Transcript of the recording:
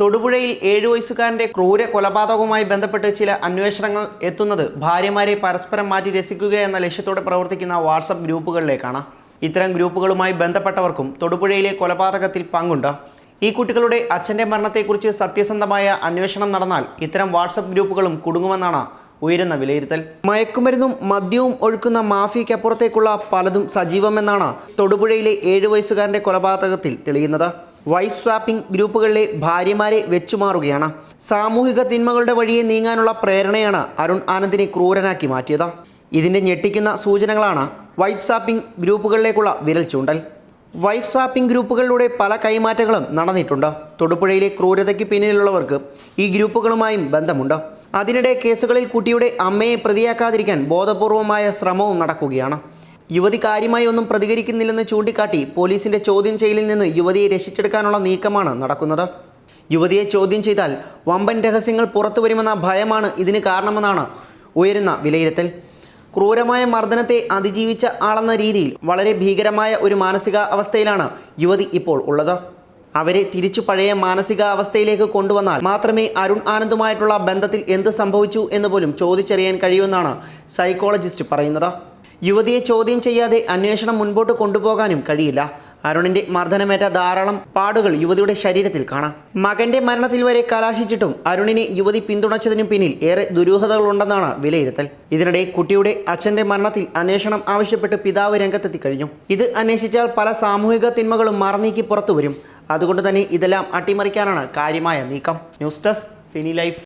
തൊടുപുഴയിൽ ഏഴു വയസ്സുകാരന്റെ ക്രൂര കൊലപാതകവുമായി ബന്ധപ്പെട്ട് ചില അന്വേഷണങ്ങൾ എത്തുന്നത് ഭാര്യമാരെ പരസ്പരം മാറ്റി രസിക്കുക എന്ന ലക്ഷ്യത്തോടെ പ്രവർത്തിക്കുന്ന വാട്സപ്പ് ഗ്രൂപ്പുകളിലേക്കാണ്. ഇത്തരം ഗ്രൂപ്പുകളുമായി ബന്ധപ്പെട്ടവർക്കും തൊടുപുഴയിലെ കൊലപാതകത്തിൽ പങ്കുണ്ട്. ഈ കുട്ടികളുടെ അച്ഛന്റെ മരണത്തെക്കുറിച്ച് സത്യസന്ധമായ അന്വേഷണം നടന്നാൽ ഇത്തരം വാട്സപ്പ് ഗ്രൂപ്പുകളും കുടുങ്ങുമെന്നാണ് ഉയരുന്ന വിലയിരുത്തൽ. മയക്കുമരുന്നും മദ്യവും ഒഴുക്കുന്ന മാഫിയയ്ക്കപ്പുറത്തേക്കുള്ള പലതും സജീവമെന്നാണ് തൊടുപുഴയിലെ ഏഴു വയസ്സുകാരന്റെ കൊലപാതകത്തിൽ തെളിയുന്നത്. വൈഫ് സ്വാപ്പിംഗ് ഗ്രൂപ്പുകളിലെ ഭാര്യമാരെ വെച്ചുമാറുകയാണ്. സാമൂഹിക തിന്മകളുടെ വഴിയെ നീങ്ങാനുള്ള പ്രേരണയാണ് അരുൺ ആനന്ദിനെ ക്രൂരനാക്കി മാറ്റിയത്. ഇതിന്റെ ഞെട്ടിക്കുന്ന സൂചനകളാണ് വൈഫ് സ്വാപ്പിംഗ് ഗ്രൂപ്പുകളിലേക്കുള്ള വിരൽ ചൂണ്ടൽ. വൈഫ് സ്വാപ്പിംഗ് ഗ്രൂപ്പുകളിലൂടെ പല കൈമാറ്റങ്ങളും നടന്നിട്ടുണ്ട്. തൊടുപുഴയിലെ ക്രൂരതയ്ക്ക് പിന്നിലുള്ളവർക്ക് ഈ ഗ്രൂപ്പുകളുമായും ബന്ധമുണ്ട്. അതിനിടെ കേസുകളിൽ കുട്ടിയുടെ അമ്മയെ പ്രതിയാക്കാതിരിക്കാൻ ബോധപൂർവമായ ശ്രമവും നടക്കുകയാണ്. യുവതി കാര്യമായി ഒന്നും പ്രതികരിക്കുന്നില്ലെന്ന് ചൂണ്ടിക്കാട്ടി പോലീസിന്റെ ചോദ്യം ചെയ്യലിൽ നിന്ന് യുവതിയെ രക്ഷിച്ചെടുക്കാനുള്ള നീക്കമാണ് നടക്കുന്നത്. യുവതിയെ ചോദ്യം ചെയ്താൽ വമ്പൻ രഹസ്യങ്ങൾ പുറത്തു വരുമെന്ന ഭയമാണ് ഇതിന് കാരണമെന്നാണ് ഉയരുന്ന വിലയിരുത്തൽ. ക്രൂരമായ മർദ്ദനത്തെ അതിജീവിച്ച ആളെന്ന രീതിയിൽ വളരെ ഭീകരമായ ഒരു മാനസിക അവസ്ഥയിലാണ് യുവതി ഇപ്പോൾ ഉള്ളത്. അവരെ തിരിച്ചു പഴയ മാനസികാവസ്ഥയിലേക്ക് കൊണ്ടുവന്നാൽ മാത്രമേ അരുൺ ആനന്ദുമായിട്ടുള്ള ബന്ധത്തിൽ എന്ത് സംഭവിച്ചു എന്ന് പോലും ചോദിച്ചറിയാൻ കഴിയുമെന്നാണ് സൈക്കോളജിസ്റ്റ് പറയുന്നത്. യുവതിയെ ചോദ്യം ചെയ്യാതെ അന്വേഷണം മുൻപോട്ട് കൊണ്ടുപോകാനും കഴിയില്ല. അരുണിന്റെ മർദ്ദനമേറ്റ ധാരാളം പാടുകൾ യുവതിയുടെ ശരീരത്തിൽ കാണാം. മകന്റെ മരണത്തിൽ വരെ കലാശിച്ചിട്ടും അരുണിനെ യുവതി പിന്തുണച്ചതിനു പിന്നിൽ ഏറെ ദുരൂഹതകളുണ്ടെന്നാണ് വിലയിരുത്തൽ. ഇതിനിടെ കുട്ടിയുടെ അച്ഛന്റെ മരണത്തിൽ അന്വേഷണം ആവശ്യപ്പെട്ട് പിതാവ് രംഗത്തെത്തി കഴിഞ്ഞു. ഇത് അന്വേഷിച്ചാൽ പല സാമൂഹിക തിന്മകളും മറന്നീക്കി പുറത്തു വരും. അതുകൊണ്ട് തന്നെ ഇതെല്ലാം അട്ടിമറിക്കാനാണ് കാര്യമായ നീക്കം. News desk cine life.